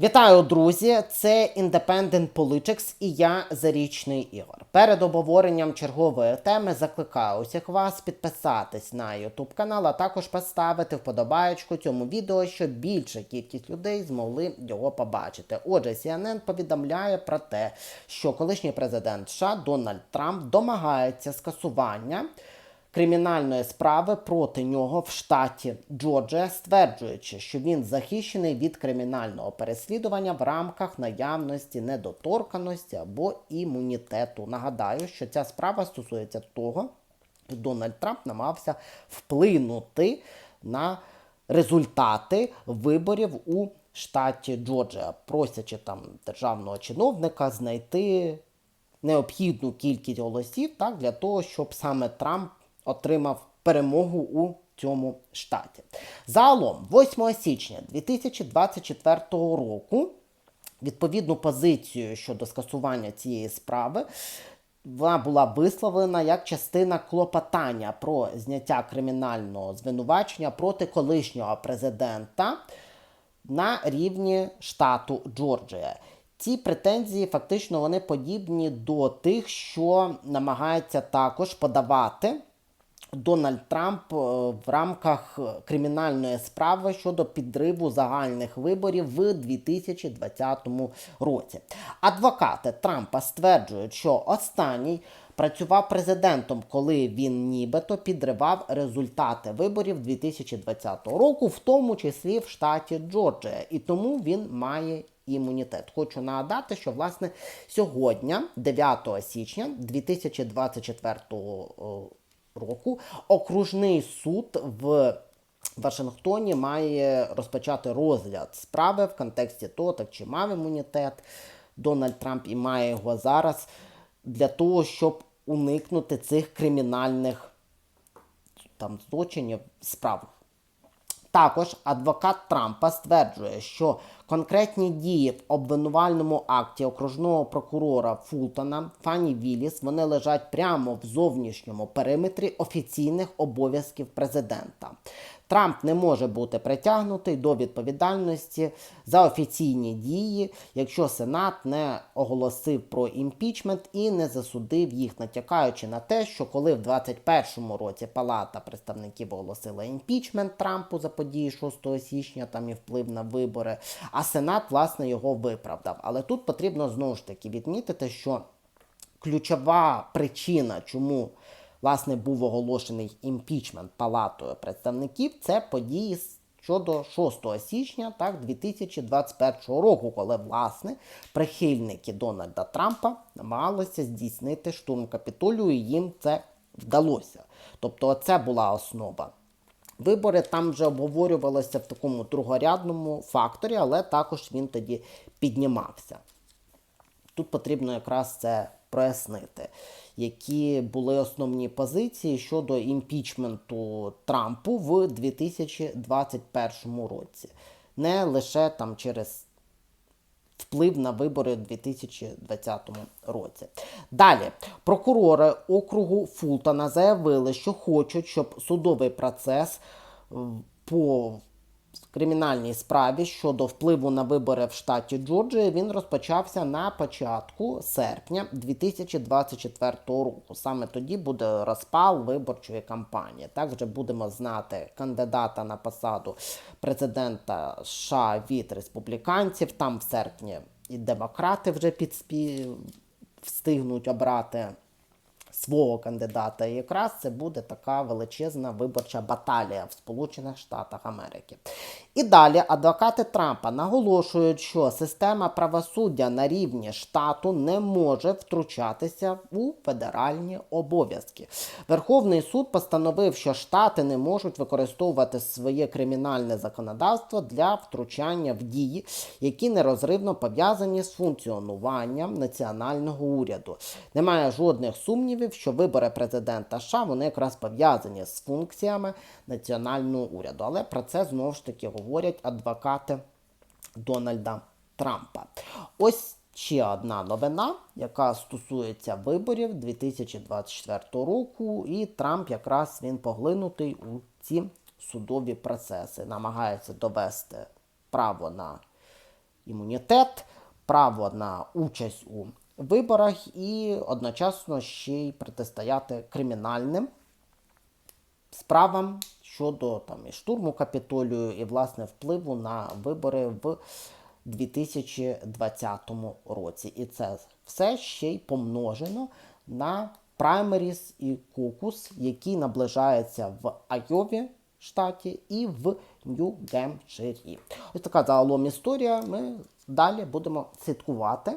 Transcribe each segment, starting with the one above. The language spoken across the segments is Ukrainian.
Вітаю, друзі! Це Independent Politics і я Зарічний Ігор. Перед обговоренням чергової теми закликаю усіх вас підписатись на YouTube канал, а також поставити вподобаєчку цьому відео, щоб більша кількість людей змогли його побачити. Отже, CNN повідомляє про те, що колишній президент США Дональд Трамп домагається скасування кримінальної справи проти нього в штаті Джорджія, стверджуючи, що він захищений від кримінального переслідування в рамках наявності недоторканості або імунітету. Нагадаю, що ця справа стосується того, що Дональд Трамп намагався вплинути на результати виборів у штаті Джорджія, просячи там державного чиновника знайти необхідну кількість голосів так, для того, щоб саме Трамп отримав перемогу у цьому штаті. Загалом, 8 січня 2024 року, відповідну позицію щодо скасування цієї справи. Вона була висловлена як частина клопотання про зняття кримінального звинувачення проти колишнього президента на рівні штату Джорджія. Ці претензії фактично вони подібні до тих, що намагається також подавати Дональд Трамп е, в рамках кримінальної справи щодо підриву загальних виборів в 2020 році. Адвокати Трампа стверджують, що останній працював президентом, коли він нібито підривав результати виборів 2020 року, в тому числі в штаті Джорджія, і тому він має. Імунітет. Хочу нагадати, що власне сьогодні, 9 січня 2024 року, окружний суд в Вашингтоні має розпочати розгляд справи в контексті того, так чи мав імунітет Дональд Трамп і має його зараз для того, щоб уникнути цих кримінальних там злочинів справ. Також адвокат Трампа стверджує, що конкретні дії в обвинувальному акті окружного прокурора Фултона Фані Віліс вони лежать прямо в зовнішньому периметрі офіційних обов'язків президента. Трамп не може бути притягнутий до відповідальності за офіційні дії, якщо Сенат не оголосив про імпічмент і не засудив їх, натякаючи на те, що коли в 2021 році Палата представників оголосила імпічмент Трампу за події 6 січня, там і вплив на вибори, а Сенат, власне, його виправдав. Але тут потрібно знову ж таки відмітити, що ключова причина, чому власне був оголошений імпічмент Палатою представників, це події щодо 6 січня так, 2021 року, коли власне прихильники Дональда Трампа намагалися здійснити штурм капітолію, і їм це вдалося. Тобто, це була основа. Вибори там вже обговорювалися в такому другорядному факторі, але також він тоді піднімався. Тут потрібно якраз це прояснити, які були основні позиції щодо імпічменту Трампу в 2021 році. Не лише там через вплив на вибори у 2020 році. Далі прокурори округу Фултона заявили, що хочуть, щоб судовий процес по кримінальній справі щодо впливу на вибори в штаті Джорджія він розпочався на початку серпня 2024 року. Саме тоді буде розпал виборчої кампанії. Так будемо знати кандидата на посаду президента США від республіканців. Там в серпні і демократи вже підспі... встигнуть обрати свого кандидата. І якраз це буде така величезна виборча баталія в Сполучених Штатах Америки. І далі адвокати Трампа наголошують, що система правосуддя на рівні штату не може втручатися у федеральні обов'язки. Верховний суд постановив, що штати не можуть використовувати своє кримінальне законодавство для втручання в дії, які нерозривно пов'язані з функціонуванням національного уряду. Немає жодних сумнівів, що вибори президента США вони якраз пов'язані з функціями національного уряду. Але про це знову ж таки говорять адвокати Дональда Трампа. Ось ще одна новина, яка стосується виборів 2024 року, і Трамп якраз він поглинутий у ці судові процеси, намагається довести право на імунітет, право на участь у виборах і одночасно ще й протистояти кримінальним справам щодо там і штурму капітолію і власне впливу на вибори в 2020 році. І це все ще й помножено на праймеріс і кокус, які наближаються в Айові штаті і в Нью-Гемпширі. Ось така загалом історія. Ми далі будемо слідкувати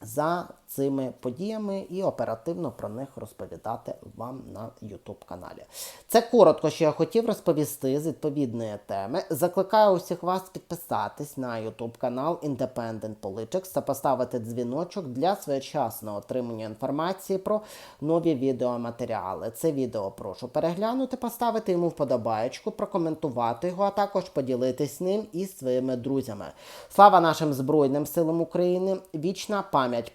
за цими подіями і оперативно про них розповідати вам на YouTube каналі. Це коротко, що я хотів розповісти з відповідної теми. Закликаю усіх вас підписатись на YouTube канал Independent Politics та поставити дзвіночок для своєчасного отримання інформації про нові відеоматеріали. Це відео прошу переглянути, поставити йому вподобаєчку, прокоментувати його, а також поділитись ним із своїми друзями. Слава нашим Збройним силам України! Вічна пам'ять